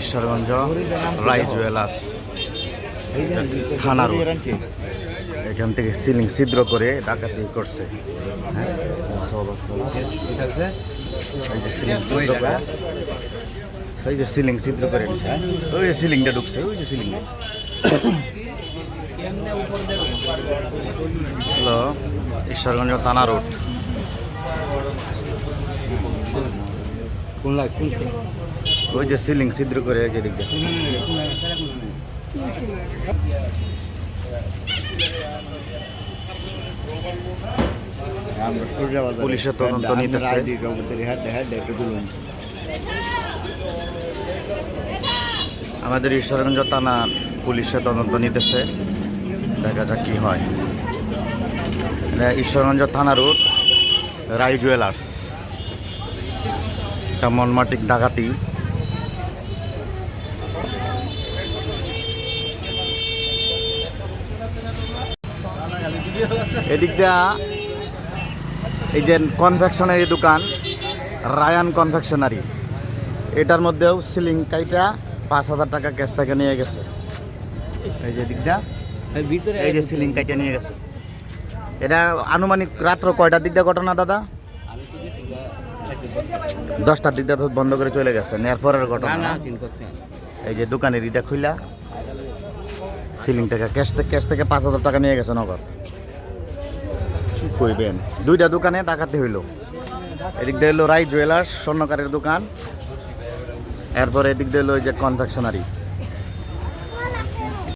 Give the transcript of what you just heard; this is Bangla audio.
ঈশ্বরগঞ্জ রায় জুয়েলার্স থানার এখান থেকে সিলিং ছিদ্র করে ডাকাতি করছে। হ্যাঁ, যে সিলিং ছিদ্র করে ওই যে সিলিং করে ওই যে সিলিংটা ঢুকছে, ওই যে সিলিংটা। হ্যালো ঈশ্বরগঞ্জ থানা রোড কোন লাগ কোন ওই যে সিলিং ছিদ্র করে যে দিক দিয়ে। পুলিশের তদন্ত নিতেছে। আমাদের ঈশ্বরগঞ্জ থানা পুলিশের তদন্ত নিতেছে। দেখা যাক কি হয়। ঈশ্বরগঞ্জ থানা রোড, রাই জুয়েলার্স। এটা মনমাটিক ডাকাতি। এদিক দিয়া এই যে কনফেকশনারি দোকান, রায়ান কনফেকশনারি। এটার মধ্যেও সিলিং কাইটা পাঁচ হাজার টাকা ক্যাশ টাকা নিয়ে গেছে। এই যে দিকটা ভিতরে এই যে সিলিং নিয়ে গেছে। এটা আনুমানিক রাত্র কয়টার দিক দিয়ে ঘটনা দাদা? দশটার দিক দিয়ে তো বন্ধ করে চলে গেছে নেয়ার পরের ঘটনা। এই যে দোকানের ইটা খুইলা সিলিং থেকে ক্যাশ থেকে ক্যাশ থেকে পাঁচ হাজার টাকা নিয়ে গেছে নগদ। কইবেন? দুইটা দোকানে ডাকাতি হইল। এদিক দিয়ে হলো রাই জুয়েলার্স স্বর্ণকারের দোকান। এরপরে এদিক দিয়ে ওই যে কনফেকশনারি